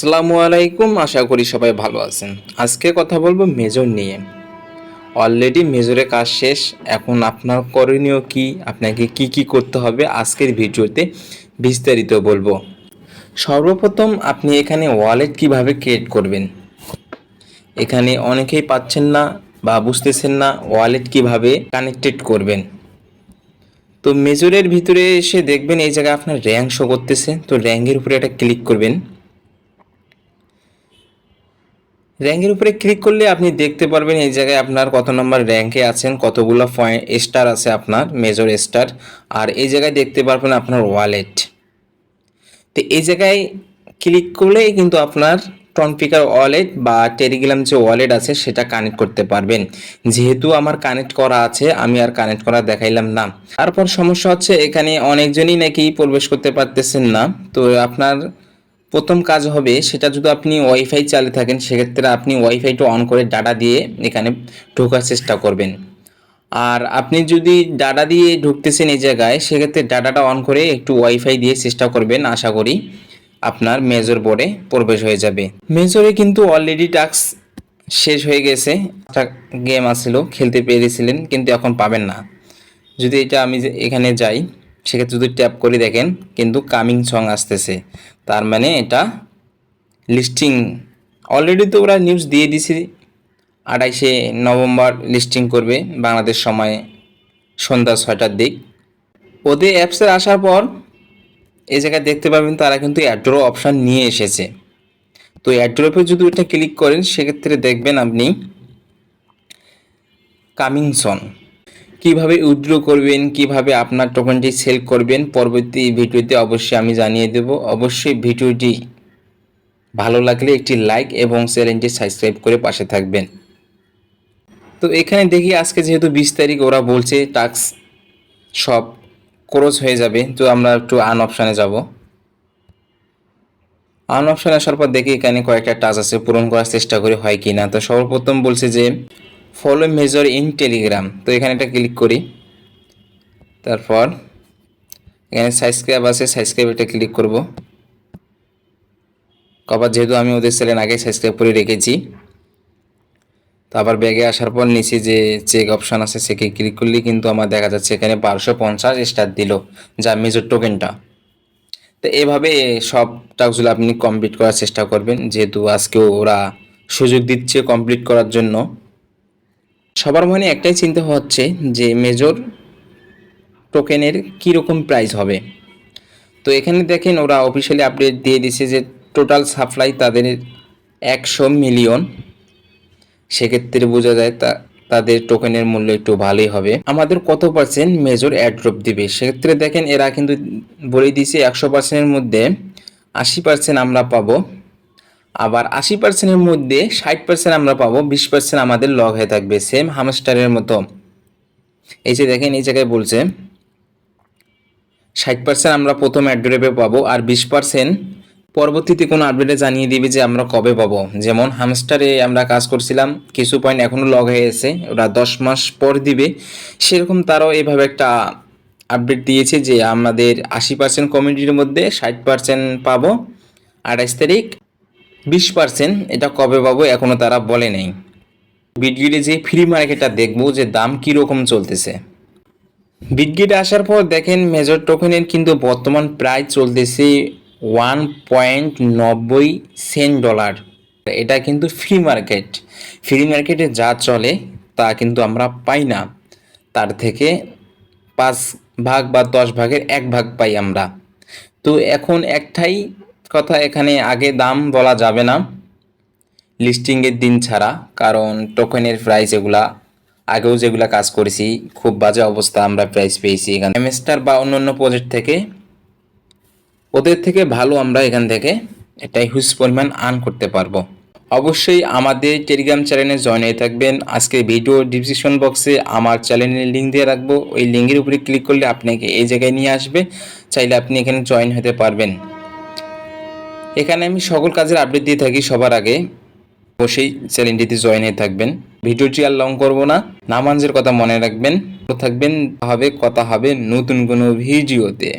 আসসালামু আলাইকুম, আশা করি সবাই ভালো আছেন। আজকে কথা বলব মেজর নিয়ে। অলরেডি মেজরে কাজ শেষ, এখন আপনার করণীয় কি? আপনাকে কি কি করতে হবে? আজকের ভিডিওতে বিস্তারিত বলব। সর্বপ্রথম আপনি এখানে ওয়ালেট কীভাবে ক্রিয়েট করবেন? এখানে অনেকেই পাচ্ছেন না বা বুঝতেছেন না ওয়ালেট কীভাবে কানেক্টেড করবেন। তো মেজরের ভিতরে এসে দেখবেন এই জায়গায় আপনার র্যাঙ্ক শো করতেছে। তো র্যাঙ্কের উপরে একটা ক্লিক করবেন। র্যাঙ্কের উপরে ক্লিক করলে আপনি দেখতে পারবেন এই জায়গায় আপনার কত নম্বর র্যাঙ্কে আছেন, কতগুলো পয়েন্ট স্টার আছে আপনার মেজর স্টার আর এই জায়গায় দেখতে পারবেন আপনার ওয়ালেট তো এই জায়গায় ক্লিক করলেই কিন্তু আপনার টনপিকার ওয়ালেট বা টেলিগ্রাম যে ওয়ালেট আছে সেটা কানেক্ট করতে পারবেন। যেহেতু আমার কানেক্ট করা আছে, আমি আর কানেক্ট করা দেখাইলাম না। তারপর সমস্যা হচ্ছে এখানে অনেকজনই নাকি প্রবেশ করতে পারতেছেন না। তো আপনার প্রথম কাজ হবে সেটা যদি আপনি ওয়াইফাই চালিয়ে থাকেন, সেক্ষেত্রে আপনি ওয়াইফাইটা অন করে ডাটা দিয়ে এখানে ঢোকার চেষ্টা করবেন। আর আপনি যদি ডাটা দিয়ে ঢুকতেছেন এই জায়গায়, সেক্ষেত্রে ডাটাটা অন করে একটু ওয়াইফাই দিয়ে চেষ্টা করবেন। আশা করি আপনার মেজর বোর্ডে প্রবেশ হয়ে যাবে। মেজরে কিন্তু অলরেডি টাস্ক শেষ হয়ে গেছে। একটা গেম আসছিল খেলতে পেরেছিলেন, কিন্তু এখন পাবেন না। যদি এটা আমি এখানে যাই সেক্ষেত্রে যদি ট্যাপ করে দেখেন কিন্তু কামিং সং আসতেছে। তার মানে এটা লিস্টিং অলরেডি তো ওরা নিউজ দিয়ে দিছে আড়াইশে নভেম্বর লিস্টিং করবে বাংলাদেশ সময় সন্ধ্যা ছয়টার দিক। ওদের অ্যাপসে আসার পর এই জায়গায় দেখতে পাবেন তারা কিন্তু অ্যাড্রো অপশান নিয়ে এসেছে। তো অ্যাড্রপে যদি ওটা ক্লিক করেন, সেক্ষেত্রে দেখবেন আপনি কামিং সন কীভাবে উইথড্র করবেন, কীভাবে আপনার টোকেনটি সেল করবেন, পরবর্তী ভিডিওতে অবশ্যই আমি জানিয়ে দেব। অবশ্যই ভিডিওটি ভালো লাগলে একটি লাইক এবং চ্যানেলটি সাবস্ক্রাইব করে পাশে থাকবেন। তো এখানে দেখি আজকে যেহেতু বিশ তারিখ, ওরা বলছে টাস্ক সব ক্রস হয়ে যাবে, তো আমরা একটু আন অপশানে যাব। আন অপশানে আসার পর দেখি এখানে কয়েকটা টাস্ক আছে, পূরণ করার চেষ্টা করি হয় কি না তো সর্বপ্রথম বলছে যে ফলো মেজর ইন টেলিগ্রাম তো এখানে এটা ক্লিক করি। তারপর এখানে সাবস্ক্রাইব আছে সাবস্ক্রাইব এটা ক্লিক করব। কবার যেহেতু আমি ওদের চ্যানেল আগে সাবস্ক্রাইব করে রেখেছি। তো আবার ব্যাগে আসার পর নিচে যে চেক অপশান আছে, সেকে ক্লিক করলেই কিন্তু আমার দেখা যাচ্ছে এখানে বারোশো পঞ্চাশ স্টার দিল, যা মেজর টোকেনটা তো এভাবে সব টাস্কগুলো আপনি কমপ্লিট করার চেষ্টা করবেন, যেহেতু আজকেও ওরা সুযোগ দিচ্ছে কমপ্লিট করার জন্য। সবার মনে একটাই চিন্তা হচ্ছে যে মেজর টোকেনের কীরকম প্রাইস হবে। তো এখানে দেখেন ওরা অফিসিয়ালি আপডেট দিয়ে দিছে যে টোটাল সাপ্লাই তাদের একশো মিলিয়ন সেক্ষেত্রে বোঝা যায় তা, তাদের টোকেনের মূল্য একটু ভালোই হবে। আমাদের কত পার্সেন্ট মেজর অ্যাড্রপ দিবে? সেক্ষেত্রে দেখেন এরা কিন্তু বলে দিয়েছে একশো পার্সেন্টের মধ্যে আশি পার্সেন্ট আমরা পাবো। আবার আশি পার্সেন্টের মধ্যে ষাট পার্সেন্ট আমরা পাবো, বিশ পার্সেন্ট আমাদের লগ হয়ে থাকবে সেম হামস্টারের মতো। এই যে দেখেন, এই জায়গায় বলছে, ষাট পার্সেন্ট আমরা প্রথম অ্যাড্রেপে পাবো আর বিশ পার্সেন্ট পরবর্তীতে কোনো আপডেটে জানিয়ে দিবে যে আমরা কবে পাবো। যেমন হামস্টারে আমরা কাজ করছিলাম, কিছু পয়েন্ট এখনও লগ হয়ে গেছে, ওরা দশ মাস পর দিবে। সেরকম তারাও এভাবে একটা আপডেট দিয়েছে যে আমাদের আশি পার্সেন্ট কমিউনিটির মধ্যে ষাট পার্সেন্ট পাবো। আঠাইশ তারিখ বিশ পার্সেন্ট এটা কবে পাবো এখনও তারা বলে নেই। বিটগিটে যে ফ্রি মার্কেটটা দেখব যে দাম কীরকম চলতেছে। বিটগিটে আসার পর দেখেন মেজর টোকেনের কিন্তু বর্তমান প্রায় চলতেছে ওয়ান পয়েন্ট নব্বই সেন্ট ডলার এটা কিন্তু ফ্রি মার্কেট ফ্রি মার্কেটে যা চলে তা কিন্তু আমরা পাই না। তার থেকে পাঁচ ভাগ বা দশ ভাগের এক ভাগ পাই আমরা। তো এখন একটাই কথা এখানে আগে দাম বলা যাবে না। লিস্টিংয়ের দিন ছাড়া, কারণ টোকেনের প্রাইস এগুলা, আগেও যেগুলা কাজ করেছি, খুব বাজে অবস্থা আমরা প্রাইস পেয়েছি এখানে সেমেস্টার বা অন্য অন্য প্রজেক্ট থেকে, ওদের থেকে ভালো আমরা এখান থেকে এটাই হিউজ পরিমাণ আর্ন করতে পারব। অবশ্যই আমাদের টেলিগ্রাম চ্যানেলে জয়েন হয়ে থাকবেন। আজকে ভিডিও ডিসক্রিপশন বক্সে আমার চ্যানেলের লিঙ্ক দিয়ে রাখব। ওই লিঙ্কের উপরে ক্লিক করলে আপনাকে এই জায়গায় নিয়ে আসবে। চাইলে আপনি এখানে জয়েন হতে পারবেন। এখানে আমি সকল কাজের আপডেট দিয়ে থাকি সবার আগে। অবশ্যই চ্যানেলটিতে জয়েন হয়ে থাকবেন। ভিডিওটি আর লং করব না। নামাঞ্জের কথা মনে রাখবেন। থাকবেন। হবে, কথা হবে নতুন কোনো ভিডিওতে